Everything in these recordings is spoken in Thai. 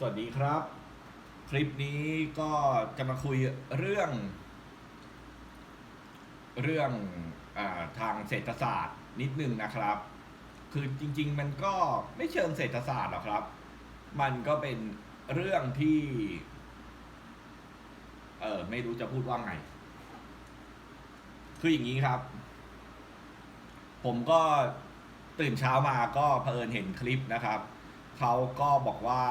สวัสดีครับ คลิปนี้ก็จะมาคุยเรื่อง เรื่องอทางเศรษฐศาสตร์นิดนึงนะครับ คือจริง ๆ มันก็ไม่เชิงเศรษฐศาสตร์หรอกครับ มันก็เป็นเรื่องที่ เออไม่รู้จะพูดว่าไง คืออย่างนี้ครับ ผมก็ตื่นเช้ามาก็เผอิญเห็นคลิปนะครับ เขาก็บอกว่า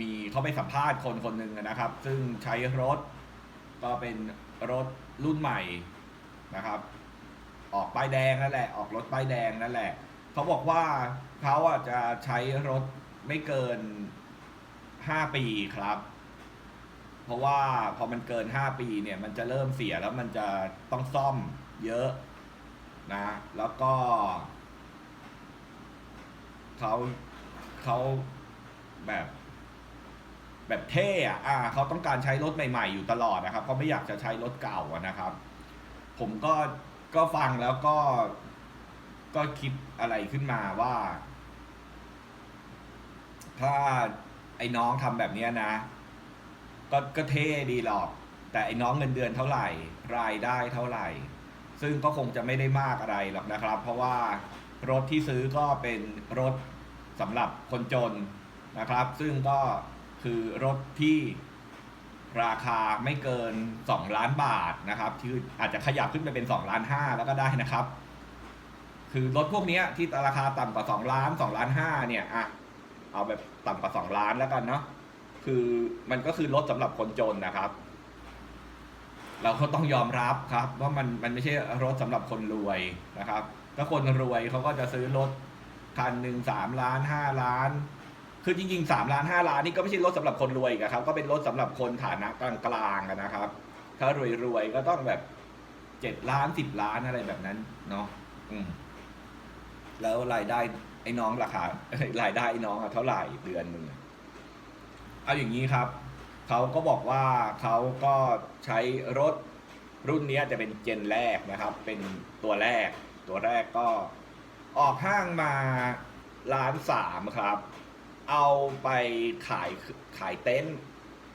มีเขาไปสัมภาษณ์คนคนหนึ่งนะครับ ซึ่งใช้รถก็เป็นรถรุ่นใหม่นะครับ ออกป้ายแดงนั่นแหละ ออกรถป้ายแดงนั่นแหละ เขาบอกว่าเขาอะจะใช้รถไม่เกินห้าปีครับ เพราะว่าพอมันเกินห้าปีเนี่ย มันจะเริ่มเสียแล้วมันจะต้องซ่อมเยอะนะ แล้วก็เขาเขาแบบ แบบเท่อะอ่าเขาต้องการใช้รถใหม่ๆอยู่ตลอดนะครับเขาไม่อยากจะใช้รถเก่านะครับ ผมก็ก็ฟังแล้วก็ ก็คิดอะไรขึ้นมาว่า ถ้าไอ้น้องทำแบบนี้นะ ก็ก็เท่ดีหรอก แต่ไอ้น้องเงินเดือนเท่าไหร่ รายได้เท่าไหร่ ซึ่งก็คงจะไม่ได้มากอะไรหรอกนะครับ เพราะว่ารถที่ซื้อก็เป็นรถสำหรับคนจนนะครับ ซึ่งก็ คือรถที่ราคาไม่เกิน 2 ล้านบาทนะครับที่อาจจะขยับขึ้นไปเป็น2ล้าน5แล้วก็ได้นะครับ คือรถพวกนี้ที่ราคาต่ำกว่า 2 ล้าน2ล้าน5เนี่ยอะเอาแบบต่ำกว่า 2 ล้านแล้วกันเนาะคือมันก็คือรถสำหรับคนจนนะครับ เราก็ต้องยอมรับครับ ว่ามันมันไม่ใช่รถสำหรับคนรวยนะครับ ถ้าคนรวยเขาก็จะซื้อรถคันหนึ่งสามล้านห้าล้าน คือจริงๆสามล้านห้าล้านนี่ก็ไม่ใช่รถสำหรับคนรวยอีกอะครับ ก็เป็นรถสำหรับคนฐานะกลางๆอะนะครับ ถ้ารวยๆก็ต้องแบบเจ็ดล้านสิบล้านอะไรแบบนั้นเนาะอืมแล้วรายได้ไอ้น้องราคารายได้ไอ้น้องอะเท่าไหร่เดือนหนึ่งเอาอย่างนี้ครับเขาก็บอกว่าเขาก็ใช้รถรุ่นนี้จะเป็นเจนแรกนะครับ เป็นตัวแรก ตัวแรกก็ออกห้างมาล้านสามครับ เอาไปขายขายเต็นท์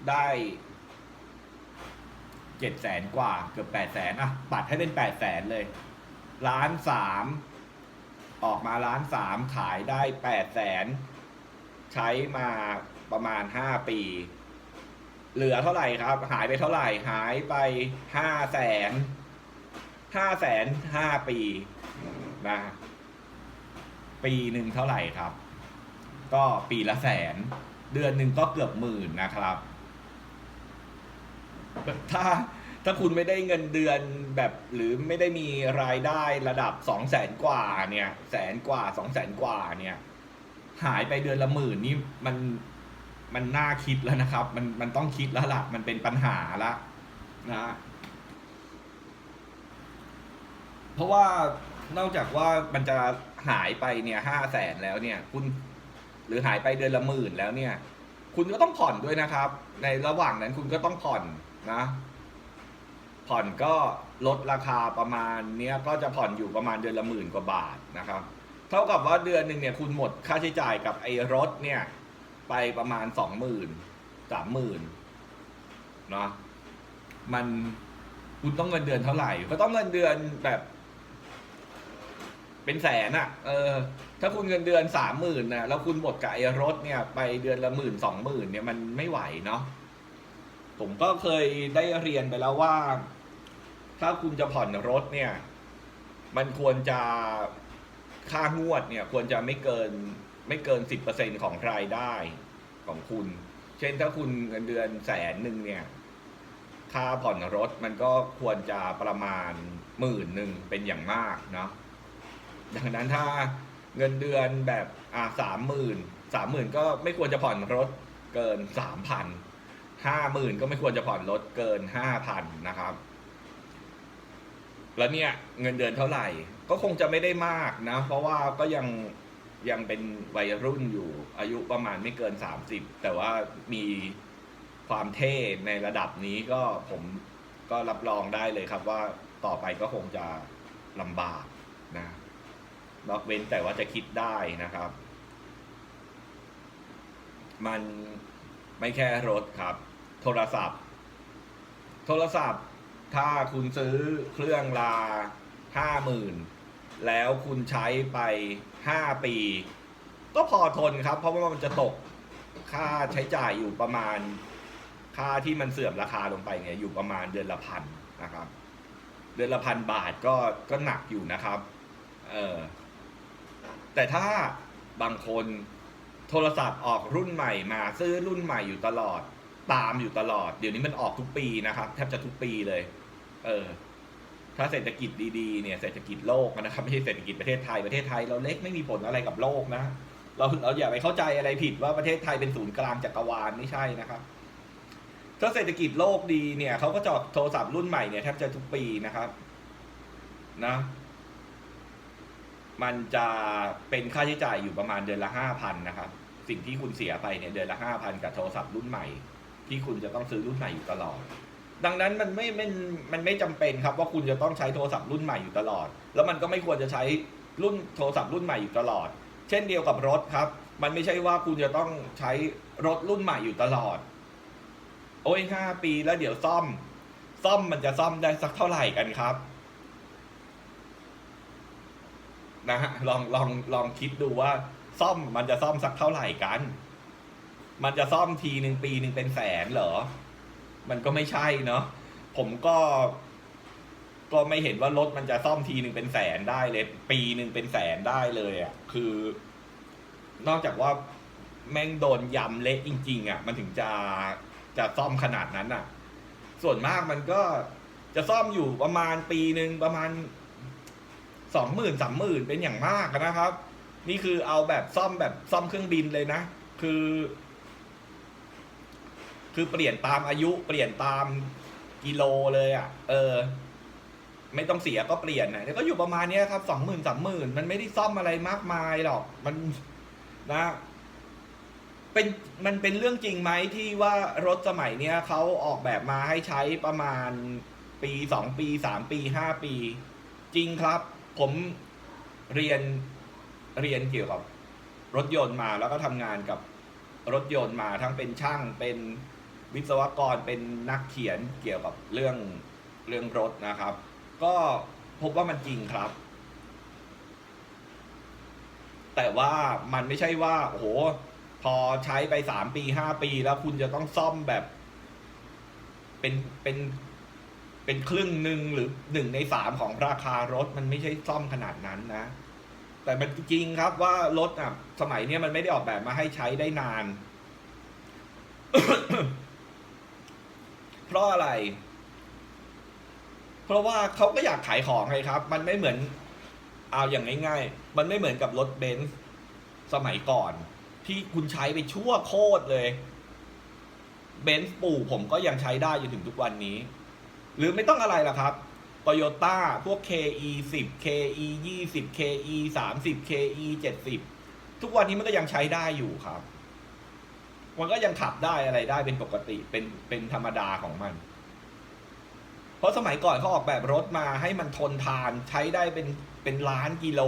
ได้เจ็ดแสนกว่าเกือบแปดแสนอะปัดให้เป็นแปดแสนเลยล้านสามออกมาล้านสามขายได้แปดแสนใช้มาประมาณห้าปี เหลือเท่าไหร่ครับ หายไปเท่าไหร่หายไปห้าแสนห้าแสนห้าปีนะปีหนึ่งเท่าไหร่ครับ ก็ปีละแสน เดือนหนึ่งก็เกือบหมื่นนะครับ ถ้าถ้าคุณไม่ได้เงินเดือนแบบหรือไม่ได้มีรายได้ระดับสองแสนกว่าเนี่ยแสนกว่าสองแสนกว่าเนี่ย หายไปเดือนละหมื่นนี่มันมันน่าคิดแล้วนะครับ มันมันต้องคิดแล้วล่ะ มันเป็นปัญหาละนะเพราะว่านอกจากว่ามันจะหายไปเนี่ยห้าแสนแล้วเนี่ย คุณ หรือหายไปเดือนละหมื่นแล้วเนี่ย คุณก็ต้องผ่อนด้วยนะครับ ในระหว่างนั้นคุณก็ต้องผ่อนนะ ผ่อนก็ลดราคาประมาณเนี้ยก็จะผ่อนอยู่ประมาณเดือนละหมื่นกว่าบาทนะครับ เท่ากับว่าเดือนหนึ่งเนี่ยคุณหมดค่าใช้จ่ายกับไอ้รถเนี่ยไปประมาณสองหมื่นสามหมื่นเนาะมันคุณต้องเงินเดือนเท่าไหร่ ก็ต้องเงินเดือนแบบ เป็นแสนอะ เออ ถ้าคุณเงินเดือนสามหมื่นนะแล้วคุณหมดกับไอ้รถเนี่ย ไปเดือนละหมื่นสองหมื่นเนี่ยมันไม่ไหวเนาะ ผมก็เคยได้เรียนไปแล้วว่า ถ้าคุณจะผ่อนรถเนี่ย มันควรจะค่างวดเนี่ย ควรจะไม่เกิน ไม่เกินสิบเปอร์เซ็นของรายได้ของคุณ เช่นถ้าคุณเงินเดือนแสนหนึ่งเนี่ย ค่าผ่อนรถมันก็ควรจะประมาณหมื่นหนึ่งเป็นอย่างมากเนาะ ดังนั้นถ้าเงินเดือนแบบอ่าสามหมื่นสามหมื่นก็ไม่ควรจะผ่อนรถเกินสามพันห้าหมื่นก็ไม่ควรจะผ่อนรถเกินห้าพันนะครับ แล้วเนี่ยเงินเดือนเท่าไหร่ ก็คงจะไม่ได้มากนะ เพราะว่าก็ยังยังเป็นวัยรุ่นอยู่อายุประมาณไม่เกินสามสิบแต่ว่ามีความเท่ในระดับนี้ก็ผมก็รับรองได้เลยครับว่าต่อไปก็คงจะลำบากนะ นอกเว้นแต่ว่าจะคิดได้นะครับ มันไม่แค่รถครับ โทรศัพท์ โทรศัพท์ ถ้าคุณซื้อเครื่องลาห้าหมื่นแล้วคุณใช้ไปห้าปี ก็พอทนครับ เพราะว่ามันจะตกค่าใช้จ่ายอยู่ประมาณ ค่าที่มันเสื่อมราคาลงไปเนี่ยอยู่ประมาณเดือนละพันนะครับ เดือนละพันบาทก็ก็หนักอยู่นะครับ เออ แต่ถ้าบางคนโทรศัพท์ออกรุ่นใหม่มาซื้อรุ่นใหม่อยู่ตลอด ตามอยู่ตลอด เดี๋ยวนี้มันออกทุกปีนะครับแทบจะทุกปีเลย เออ ถ้าเศรษฐกิจดีๆเนี่ยเศรษฐกิจโลกนะครับไม่ใช่เศรษฐกิจประเทศไทยประเทศไทยเราเล็กไม่มีผลอะไรกับโลกนะเราเราอย่าไปเข้าใจอะไรผิดว่าประเทศไทยเป็นศูนย์กลางจักรวาลไม่ใช่นะครับ ถ้าเศรษฐกิจโลกดีเนี่ยเขาก็จะออกโทรศัพท์รุ่นใหม่เนี่ยแทบจะทุกปีนะครับ นะ มันจะเป็นค่าใช้จ่ายอยู่ประมาณเดือนละห้าพันนะครับ สิ่งที่คุณเสียไปเนี่ยเดือนละห้าพันกับโทรศัพท์รุ่นใหม่ ที่คุณจะต้องซื้อรุ่นใหม่อยู่ตลอด ดังนั้นมันไม่มันมันไม่จำเป็นครับว่าคุณจะต้องใช้โทรศัพท์รุ่นใหม่อยู่ตลอด แล้วมันก็ไม่ควรจะใช้รุ่นโทรศัพท์รุ่นใหม่อยู่ตลอด เช่นเดียวกับรถครับ มันไม่ใช่ว่าคุณจะต้องใช้รถรุ่นใหม่อยู่ตลอด โอ้ยห้าปีแล้วเดี๋ยวซ่อม ซ่อมมันจะซ่อมได้สักเท่าไหร่กันครับ นะฮะลองลองลองคิดดูว่าซ่อมมันจะซ่อมสักเท่าไหร่กัน มันจะซ่อมทีหนึ่งปีหนึ่งเป็นแสนเหรอ มันก็ไม่ใช่เนาะผมก็ ก็ไม่เห็นว่ารถมันจะซ่อมทีหนึ่งเป็นแสนได้เลย ปีหนึ่งเป็นแสนได้เลยอะ่ะ คือ นอกจากว่าแม่งโดนยำเละจริง ๆอะ มันถึงจะจะซ่อมขนาดนั้นอะ ส่วนมากมันก็จะซ่อมอยู่ประมาณปีหนึ่งประมาณ สองหมื่นสามหมื่นเป็นอย่างมากนะครับ นี่คือเอาแบบซ่อมแบบซ่อมเครื่องบินเลยนะ คือ คือเปลี่ยนตามอายุเปลี่ยนตามกิโลเลยอะ่ะ เออ ไม่ต้องเสียก็เปลี่ยนนะแล้วก็อยู่ประมาณนี้ครับสองหมื่นสามหมื่นมันไม่ได้ซ่อมอะไรมากมายหรอก มันนะเป็นมันเป็นเรื่องจริงไหมที่ว่ารถสมัยเนี้ยเขาออกแบบมาให้ใช้ประมาณปีสองปีสามปีห้าปี จริงครับ ผมเรียนเรียนเกี่ยวกับรถยนต์มาแล้วก็ทำงานกับรถยนต์มาทั้งเป็นช่างเป็นวิศวกรเป็นนักเขียนเกี่ยวกับเรื่องเรื่องรถนะครับ ก็พบว่ามันจริงครับ แต่ว่ามันไม่ใช่ว่าโอ้โหพอใช้ไปสามปีห้าปีแล้วคุณจะต้องซ่อมแบบ เป็นเป็น เป็นครึ่งหนึ่งหรือหนึ่งในสามของราคารถมันไม่ใช่ซ่อมขนาดนั้นนะ แต่มันจริงครับว่ารถอะสมัยเนี้ยมันไม่ได้ออกแบบมาให้ใช้ได้นาน เพราะอะไร เพราะว่าเขาก็อยากขายของไงครับ มันไม่เหมือนเอาอย่างง่ายๆ มันไม่เหมือนกับรถเบนซ์สมัยก่อน ที่คุณใช้ไปชั่วโคตรเลย เบนซ์ปู่ผมก็ยังใช้ได้จนถึงทุกวันนี้ หรือไม่ต้องอะไรล่ะครับโตโยต้าพวก KE 10 KE 20 KE 30 KE 70 ทุกวันนี้มันก็ยังใช้ได้อยู่ครับ มันก็ยังขับได้อะไรได้เป็นปกติเป็นเป็นธรรมดาของมัน เพราะสมัยก่อนเขาออกแบบรถมาให้มันทนทานใช้ได้เป็นเป็นล้านกิโล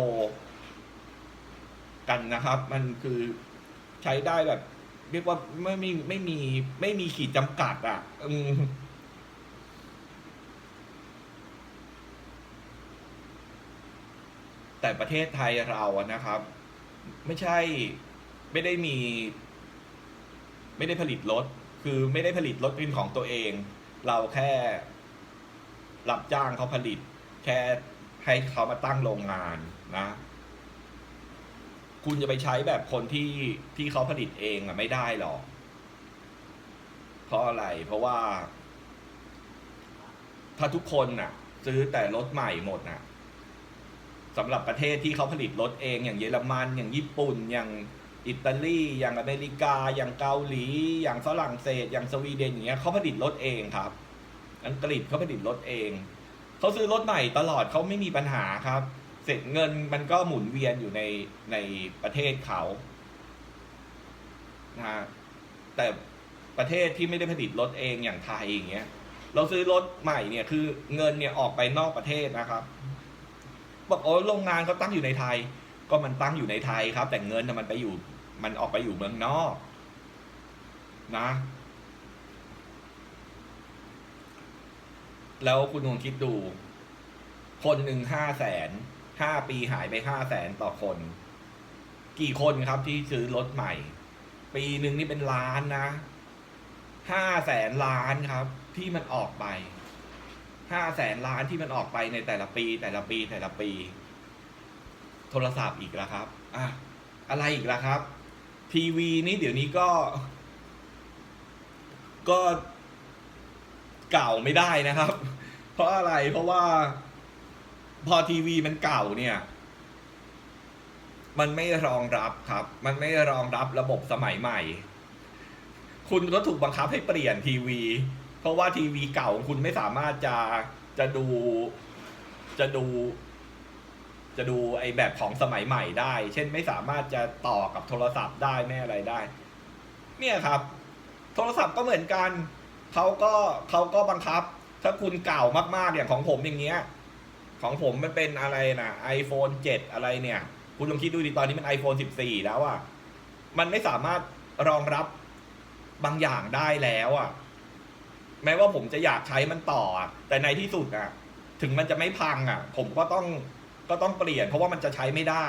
กันนะครับ มันคือใช้ได้แบบ เรียกว่าไม่มีไม่มีไม่มีขีดจำกัดอะ อืม แต่ประเทศไทยเราอะนะครับ ไม่ใช่ไม่ได้มี ไม่ได้ผลิตรถ คือไม่ได้ผลิตรถเป็นของตัวเอง เราแค่รับจ้างเขาผลิต แค่ให้เขามาตั้งโรงงานนะ คุณจะไปใช้แบบคนที่ที่เขาผลิตเองอะไม่ได้หรอก เพราะอะไร เพราะว่า ถ้าทุกคนน่ะ ซื้อแต่รถใหม่หมดน่ะ สำหรับประเทศที่เขาผลิตรถเองอย่างเยอรมัน อย่างญี่ปุ่น อย่างอิตาลีอย่างอเมริกา อย่างเกาหลี อย่างฝรั่งเศส อย่างสวีเดนอย่างเงี้ยเขาผลิตรถเองครับ อังกฤษเขาผลิตรถเองเขาซื้อรถใหม่ตลอดเขาไม่มีปัญหาครับ เสร็จเงินมันก็หมุนเวียนอยู่ในในประเทศเขานะฮะแต่ประเทศที่ไม่ได้ผลิตรถเองอย่างไทยอย่างเงี้ย เราซื้อรถใหม่เนี่ยคือเงินเนี่ยออกไปนอกประเทศนะครับ บอกโอ้โรงงานเขาตั้งอยู่ในไทย ก็มันตั้งอยู่ในไทยครับ แต่เงินน่ะมันไปอยู่ มันออกไปอยู่เมืองนอก นะ แล้วคุณลองคิดดู คนหนึ่งห้าแสนห้าปีหายไปห้าแสนต่อคน กี่คนครับที่ซื้อรถใหม่ ปีหนึ่งนี่เป็นล้านนะห้าแสนล้านครับ ที่มันออกไป ห้าแสนล้านที่มันออกไปในแต่ละปี แต่ละปีแต่ละปี โทรศัพท์อีกแล้วครับอะอะไรอีกล่ะครับ ทีวีนี่เดี๋ยวนี้ก็ ก็เก่าไม่ได้นะครับ เพราะอะไรเพราะว่า พอทีวีมันเก่าเนี่ย มันไม่รองรับครับ มันไม่รองรับระบบสมัยใหม่ คุณก็ถูกบังคับให้เปลี่ยนทีวี เพราะว่าทีวีเก่าของคุณไม่สามารถจะจะดูจะดู จะดูไอแบบของสมัยใหม่ได้ เช่นไม่สามารถจะต่อกับโทรศัพท์ได้ไม่อะไรได้ เนี่ยครับ โทรศัพท์ก็เหมือนกันเขาก็เขาก็บังคับ ถ้าคุณเก่ามากๆอย่างของผมอย่างเงี้ย ของผมมันเป็นอะไรนะ iPhone 7 อะไรเนี่ย คุณลองคิดดูดิตอนนี้มัน iPhone 14 แล้วอะ่ะ มันไม่สามารถรองรับบางอย่างได้แล้วอะ่ะ แม้ว่าผมจะอยากใช้มันต่ออะแต่ในที่สุดอะ ถึงมันจะไม่พังอะ ผมก็ต้องก็ต้องเปลี่ยน เพราะว่ามันจะใช้ไม่ได้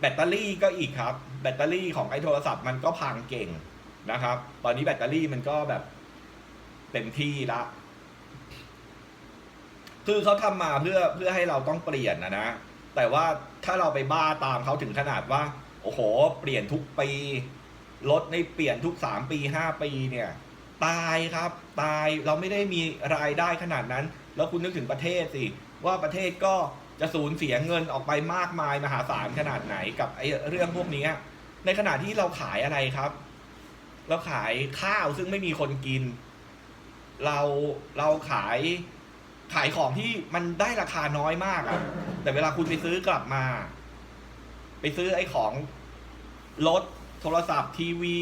แบตเตอรี่ก็อีกครับ แบตเตอรี่ของไอ้โทรศัพท์มันก็พังเก่งนะครับ ตอนนี้แบตเตอรี่มันก็แบบเต็มที่ละ คือเขาทำมาเพื่อเพื่อให้เราต้องเปลี่ยนนะนะ แต่ว่าถ้าเราไปบ้าตามเขาถึงขนาดว่า โอ้โห เปลี่ยนทุกปี รถในเปลี่ยนทุกสามปีห้าปีเนี่ย ตายครับตายเราไม่ได้มีรายได้ขนาดนั้น แล้วคุณนึกถึงประเทศสิว่าประเทศก็จะสูญเสียเงินออกไปมากมายมหาศาลขนาดไหนกับไอ้เรื่องพวกนี้ ในขณะที่เราขายอะไรครับ เราขายข้าวซึ่งไม่มีคนกิน เราเราขายขายของที่มันได้ราคาน้อยมากอะแต่เวลาคุณไปซื้อกลับมา ไปซื้อไอ้ของรถโทรศัพท์ทีวี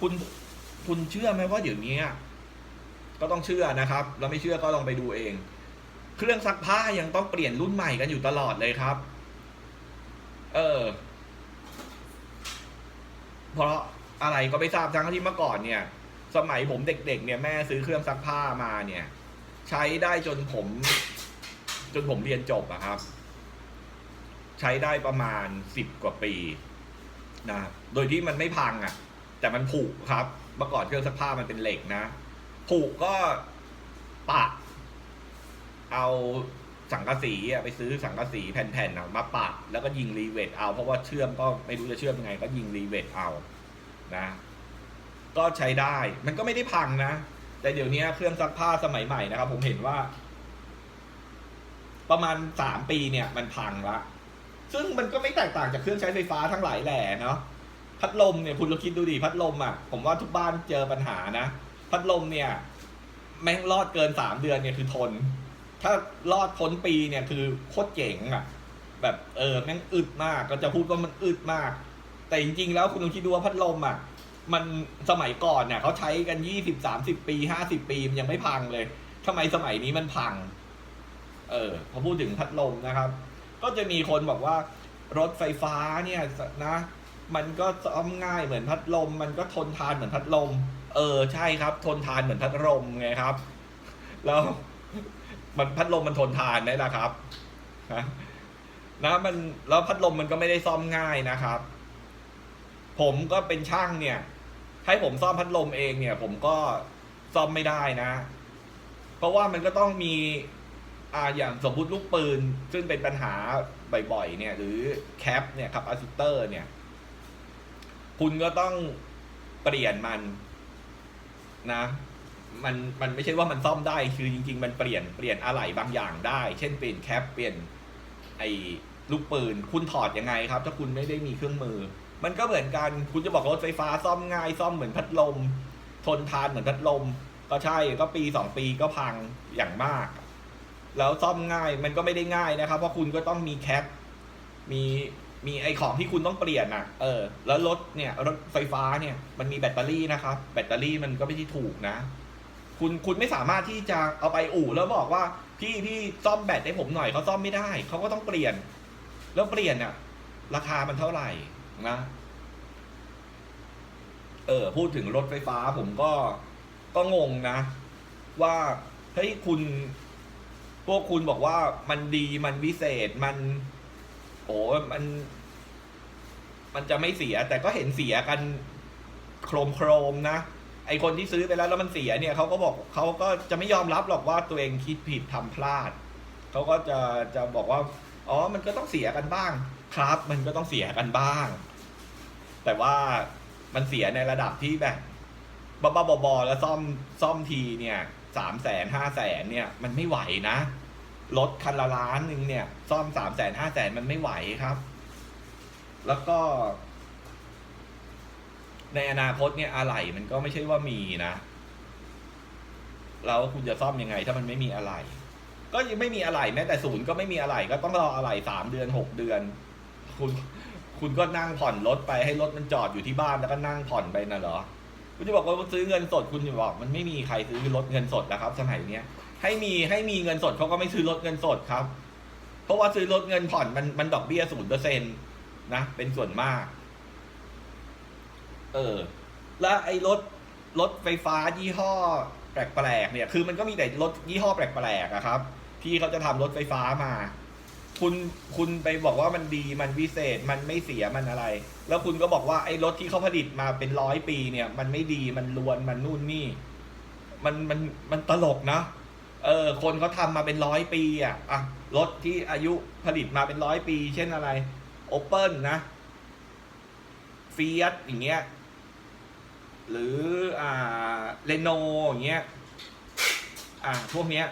คุณ คุณเชื่อไหมว่าเดี๋ยวนี้ก็ต้องเชื่อนะครับ แล้วไม่เชื่อก็ลองไปดูเอง เครื่องซักผ้ายังต้องเปลี่ยนรุ่นใหม่กันอยู่ตลอดเลยครับ เออ เพราะอะไรก็ไม่ทราบทั้งที่เมื่อก่อนเนี่ย สมัยผมเด็ก ๆ เนี่ยแม่ซื้อเครื่องซักผ้ามาเนี่ย ใช้ได้จนผม จนผมเรียนจบอะครับ ใช้ได้ประมาณสิบกว่าปีนะโดยที่มันไม่พังอะแต่มันผุครับ เมื่อก่อนเครื่องซักผ้ามันเป็นเหล็กนะผุก็ปะ เอาสังกะสีอะไปซื้อสังกะสีแผ่นๆอะมาปะแล้วก็ยิงรีเวทเอาเพราะว่าเชื่อมก็ไม่รู้จะเชื่อมยังไง ก็ยิงรีเวทเอานะ ก็ใช้ได้ มันก็ไม่ได้พังนะ แต่เดี๋ยวนี้เครื่องซักผ้าสมัยใหม่นะครับ ผมเห็นว่า ประมาณสามปีเนี่ย มันพังละซึ่งมันก็ไม่แตกต่างจากเครื่องใช้ไฟฟ้าทั้งหลายแหล่เนาะ พัดลมเนี่ยคุณลองคิดดูดิพัดลมอะผมว่าทุกบ้านเจอปัญหานะ พัดลมเนี่ย แม่งรอดเกินสามเดือนเนี่ยคือทน ถ้ารอดพ้นปีเนี่ยคือโคตรเจ๋งอะ แบบเออแม่งอึดมากก็จะพูดว่ามันอึดมาก แต่จริงๆแล้วคุณลองคิดดูว่าพัดลมอะ มันสมัยก่อนเนี่ยเขาใช้กันยี่สิบสามสิบปีห้าสิบปีมันยังไม่พังเลยทำไมสมัยนี้มันพัง เออพอพูดถึงพัดลมนะครับ ก็จะมีคนบอกว่ารถไฟฟ้าเนี่ยนะ มันก็ซ่อมง่ายเหมือนพัดลม มันก็ทนทานเหมือนพัดลม เออใช่ครับ ทนทานเหมือนพัดลมไงครับ แล้วมันพัดลมมันทนทานได้ละครับนะมันแล้วพัดลมมันก็ไม่ได้ซ่อมง่ายนะครับ ผมก็เป็นช่างเนี่ย ให้ผมซ่อมพัดลมเองเนี่ย ผมก็ซ่อมไม่ได้นะ เพราะว่ามันก็ต้องมีอ่าอย่างสมมุติลูกปืน ซึ่งเป็นปัญหาบ่อยๆเนี่ย หรือแคปเนี่ยครับอะซิเตอร์เนี่ย คุณก็ต้องเปลี่ยนมันนะ มันมันไม่ใช่ว่ามันซ่อมได้ คือจริง ๆ มันเปลี่ยนเปลี่ยนอะไหล่บางอย่างได้ เช่นเปลี่ยนแคปเปลี่ยนไอ้ลูกปืน คุณถอดยังไงครับ ถ้าคุณไม่ได้มีเครื่องมือ มันก็เหมือนกัน คุณจะบอกรถไฟฟ้าซ่อมง่ายซ่อมเหมือนพัดลม ทนทานเหมือนพัดลม ก็ใช่ ก็ปีสองปีก็พังอย่างมาก แล้วซ่อมง่าย มันก็ไม่ได้ง่ายนะครับ เพราะคุณก็ต้องมีแคป มี มีไอของที่คุณต้องเปลี่ยนอะ เออ แล้วรถเนี่ยรถไฟฟ้าเนี่ยมันมีแบตเตอรี่นะครับ แบตเตอรี่มันก็ไม่ใช่ถูกนะ คุณคุณไม่สามารถที่จะเอาไปอู่แล้วบอกว่าพี่พี่ซ่อมแบตให้ผมหน่อยเขาซ่อมไม่ได้เขาก็ต้องเปลี่ยน แล้วเปลี่ยนอะ ราคามันเท่าไหร่นะ เออ พูดถึงรถไฟฟ้าผมก็ก็งงนะ ว่าเฮ้ยคุณ พวกคุณบอกว่ามันดีมันวิเศษมัน โอ้มัน มันจะไม่เสีย แต่ก็เห็นเสียกันโครมโครมนะ ไอคนที่ซื้อไปแล้วแล้วมันเสียเนี่ยเขาก็บอกเขาก็จะไม่ยอมรับหรอกว่าตัวเองคิดผิดทำพลาด เขาก็จะจะบอกว่า อ๋อ มันก็ต้องเสียกันบ้าง ครับ มันก็ต้องเสียกันบ้าง แต่ว่ามันเสียในระดับที่แบบบ้าๆบอๆแล้วซ่อมซ่อมทีเนี่ยสามแสนห้าแสนเนี่ย มันไม่ไหวนะ รถคันละล้านหนึ่งเนี่ย ซ่อมสามแสนห้าแสนมันไม่ไหวครับ แล้วก็ ในอนาคตเนี่ยอะไหล่มันก็ไม่ใช่ว่ามีนะแล้วคุณจะซ่อมยังไง ถ้ามันไม่มีอะไหล่ก็ยังไม่มีอะไหล่แม้แต่ศูนย์ก็ไม่มีอะไหล่ก็ต้องรออะไหล่สามเดือนหกเดือน คุณคุณก็นั่งผ่อนรถไปให้รถมันจอดอยู่ที่บ้านแล้วก็นั่งผ่อนไปน่ะเหรอคุณจะบอกว่าซื้อเงินสดคุณจะบอก มันไม่มีใครซื้อรถเงินสดแล้วครับ สมัยเนี้ย ให้มีให้มีเงินสดเขาก็ไม่ซื้อรถเงินสดครับ เพราะว่าซื้อรถเงินผ่อนมันมันดอกเบี้ยศูนย์เปอร์เซ็นต์นะเป็นส่วนมาก เออ แล้วไอ้รถรถไฟฟ้ายี่ห้อแปลกๆเนี่ย คือมันก็มีแต่รถยี่ห้อแปลกๆอะครับ ที่เขาจะทำรถไฟฟ้ามา คุณคุณไปบอกว่ามันดีมันวิเศษมันไม่เสียมันอะไร แล้วคุณก็บอกว่าไอ้รถที่เขาผลิตมาเป็นร้อยปีเนี่ย มันไม่ดีมันลวนมันนู่นนี่ มันมันมันตลกนะ เออคนเขาทำมาเป็นร้อยปีอะอะรถที่อายุผลิตมาเป็นร้อยปี เช่นอะไรโอเปิลนะเฟียสอย่างเงี้ยหรืออ่าเรโนอย่างเงี้ยอ่าพวกเนี้ย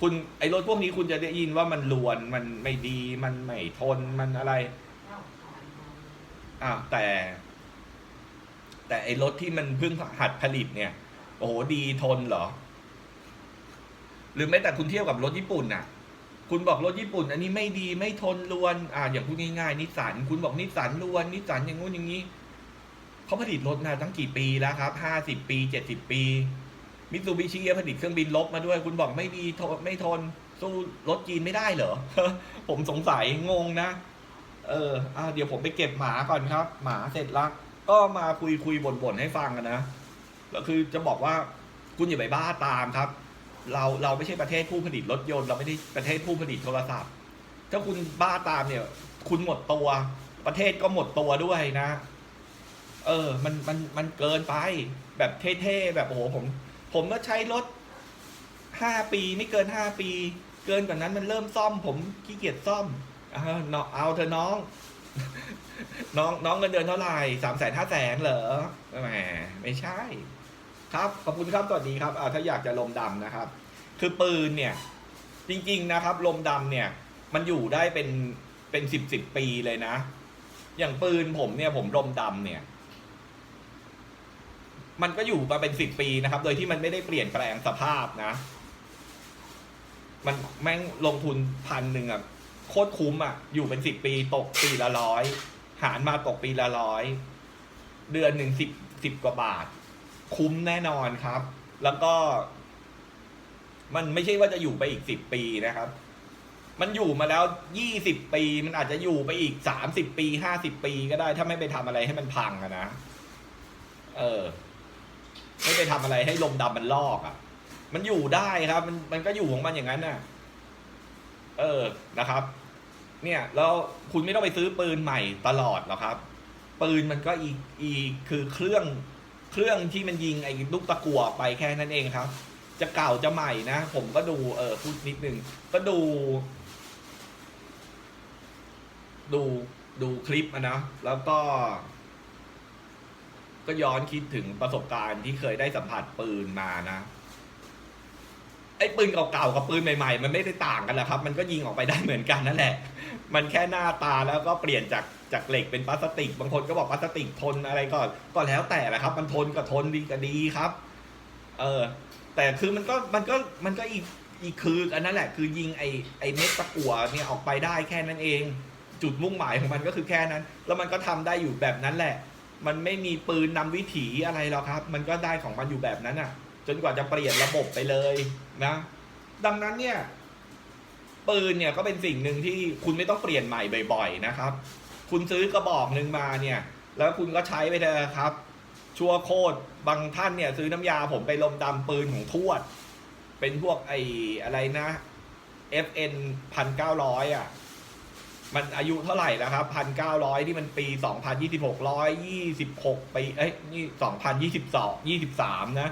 คุณไอ้รถพวกนี้คุณจะได้ยินว่ามันลวนมันไม่ดีมันไม่ทนมันอะไรอ่าแต่ แต่ไอ้รถที่มันเพิ่งหัดผลิตเนี่ย โอ้โหดีทนเหรอ หรือแม้แต่คุณเทียบกับรถญี่ปุ่นน่ะ คุณบอกรถญี่ปุ่น อันนี้ไม่ดีไม่ทนลวนอ่าอย่างพูดง่ายๆนิสสันคุณบอกนิสสันลวนนิสสันอย่างงู้นอย่างนี้เขาผลิตรถมาตั้งกี่ปีแล้วครับห้าสิบปีเจ็ดสิบปีมิตซูบิชิผลิตเครื่องบินลบมาด้วย คุณบอกไม่ดีทนไม่ทนสู้รถจีนไม่ได้เหรอ ผมสงสัยงงนะ เอออ่าเดี๋ยวผมไปเก็บหมาก่อนครับ หมาเสร็จละก็มาคุยคุยบ่นบ่นๆให้ฟังกันนะแล้วคือจะบอกว่าคุณอย่าไปบ้าตามครับ เราเราไม่ใช่ประเทศผู้ผลิตรถยนต์เราไม่ได้ประเทศผู้ผลิตโทรศัพท์ ถ้าคุณบ้าตามเนี่ย คุณหมดตัว ประเทศก็หมดตัวด้วยนะ เออ มันมันมันเกินไป แบบเท่ๆแบบโอ้โหผม ผมก็ใช้รถห้าปีไม่เกินห้าปี เกินกว่านั้นมันเริ่มซ่อม ผมขี้เกียจซ่อมเอาเนาะเอาเธอะน้อง น้องน้องเงินเดือนเท่าไหร่สามแสนห้าแสนเหรอแหมไม่ใช่ ครับขอบคุณครับสวัสดีครับถ้าอยากจะลมดำนะครับ คือปืนเนี่ยจริง ๆนะครับ ลมดำเนี่ย มันอยู่ได้เป็นเป็นสิบสิบปีเลยนะ อย่างปืนผมเนี่ย ผมลมดำเนี่ย มันก็อยู่มาเป็นสิบปีนะครับ โดยที่มันไม่ได้เปลี่ยนแปลงสภาพนะ มันแม่งลงทุนพันหนึ่งอะโคตรคุ้มอะอยู่เป็นสิบปีตกปีละร้อยหารมาตกปีละร้อยเดือนหนึ่งสิบสิบกว่าบาท คุ้มแน่นอนครับ แล้วก็ มันไม่ใช่ว่าจะอยู่ไปอีกสิบปีนะครับ มันอยู่มาแล้วยี่สิบปี มันอาจจะอยู่ไปอีกสามสิบปีห้าสิบปีก็ได้ ถ้าไม่ไปทำอะไรให้มันพังอะนะ เออ ไม่ไปทำอะไรให้ลมดำมันลอกอะ่ะ มันอยู่ได้ครับ มันมันก็อยู่ของมันอย่างนั้นน่ะ เออนะครับ เนี่ย แล้วคุณไม่ต้องไปซื้อปืนใหม่ตลอดหรอกครับ ปืนมันก็อีกอีกคือเครื่อง เครื่องที่มันยิงไอ้ลูกตะกั่วไปแค่นั้นเองครับ จะเก่าจะใหม่นะ ผมก็ดูเออพูดนิดนึง ก็ดู ดูดูคลิปอะนะ แล้วก็ ก็ย้อนคิดถึงประสบการณ์ที่เคยได้สัมผัสปืนมานะไอ้ปืนเก่าๆกับปืนใหม่ๆ มันไม่ได้ต่างกันหรอกครับ มันก็ยิงออกไปได้เหมือนกันนั่นแหละ มันแค่หน้าตาแล้วก็เปลี่ยนจาก จากเหล็กเป็นพลาสติก บางคนก็บอกพลาสติกทนอะไรก็ก็แล้วแต่แหละครับ มันทนก็ทนดีก็ดีครับ เออ แต่คือมันก็มันก็มันก็อีกอีกคืออันนั้นแหละคือยิงไอไอเม็ดตะกั่วเนี่ยออกไปได้แค่นั้นเอง จุดมุ่งหมายของมันก็คือแค่นั้น แล้วมันก็ทำได้อยู่แบบนั้นแหละ มันไม่มีปืนนำวิถีอะไรหรอกครับ มันก็ได้ของมันอยู่แบบนั้นอะ จนกว่าจะเปลี่ยนระบบไปเลยนะ ดังนั้นเนี่ยปืนเนี่ยก็เป็นสิ่งหนึ่งที่คุณไม่ต้องเปลี่ยนใหม่บ่อย ๆ นะครับ คุณซื้อกระบอกหนึ่งมาเนี่ย แล้วคุณก็ใช้ไปเถอะครับ ชัวโคตรบางท่านเนี่ย ซื้อน้ำยาผมไปลมดำปืนของทวด เป็นพวกไอ้อะไรนะ FN พันเก้าร้อยอะ มันอายุเท่าไหร่แล้วครับพันเก้าร้อยที่มันปีสองพันยี่สิบหกร้อยยี่สิบหกปีเอ้ยนี่สองพันยี่สิบสองยี่สิบสามนะ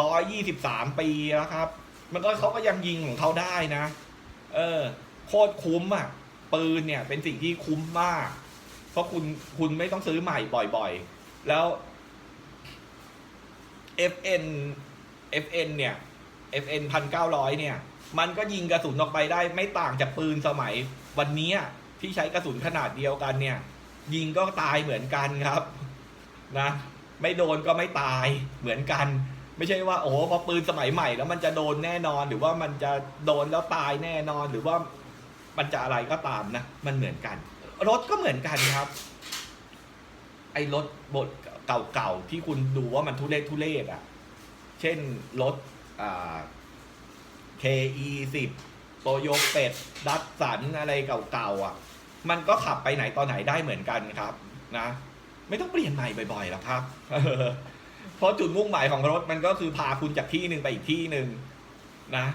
ร้อยยี่สิบสามปีแล้วครับ มันก็เขาก็ยังยิงของเขาได้นะ เออ โคตรคุ้มอะ ปืนเนี่ยเป็นสิ่งที่คุ้มมาก เพราะคุณคุณไม่ต้องซื้อใหม่บ่อยๆ แล้ว FN FN เนี่ย FN พันเก้าร้อยเนี่ย มันก็ยิงกระสุนออกไปได้ ไม่ต่างจากปืนสมัย วันนี้ที่ใช้กระสุนขนาดเดียวกันเนี่ย ยิงก็ตายเหมือนกันครับนะไม่โดนก็ไม่ตายเหมือนกัน ไม่ใช่ว่า โอ้พอปืนสมัยใหม่แล้วมันจะโดนแน่นอนหรือว่ามันจะโดนแล้วตายแน่นอนหรือว่ามันจะอะไรก็ตามนะ มันเหมือนกัน รถก็เหมือนกันครับ ไอ้รถบทเก่าๆที่คุณดูว่ามันทุเรศทุเรศอะ เช่นรถอ่า KE 10โตโยเป็ดดัตสันอะไรเก่าๆอะ มันก็ขับไปไหนตอนไหนได้เหมือนกันครับ นะ ไม่ต้องเปลี่ยนใหม่บ่อยๆหรอกครับเพราะจุดมุ่งหมายของรถมันก็คือพาคุณจากที่หนึ่งไปอีกที่หนึ่งนะ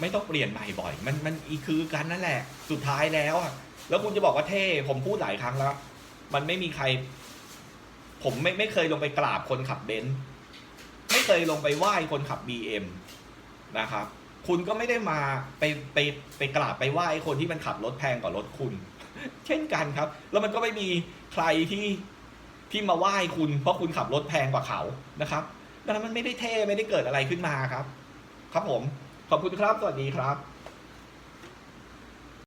ไม่ต้องเปลี่ยนใหม่บ่อย มันมันอีคือกันนั่นแหละ สุดท้ายแล้วอะ แล้วคุณจะบอกว่าเท่ผมพูดหลายครั้งแล้ว มันไม่มีใคร ผมไม่ไม่เคยลงไปกราบคนขับเบนซ์ไม่เคยลงไปไหว้คนขับบีเอ็มนะครับ คุณก็ไม่ได้มาไปไปไปกราบไปไหว้คนที่มันขับรถแพงกว่ารถคุณ เช่นกันครับ แล้วมันก็ไม่มีใครที่ที่มาไหว้คุณ เพราะคุณขับรถแพงกว่าเขานะครับดังนั้นมันไม่ได้เท่ไม่ได้เกิดอะไรขึ้นมาครับ ครับผม ขอบคุณครับ สวัสดีครับ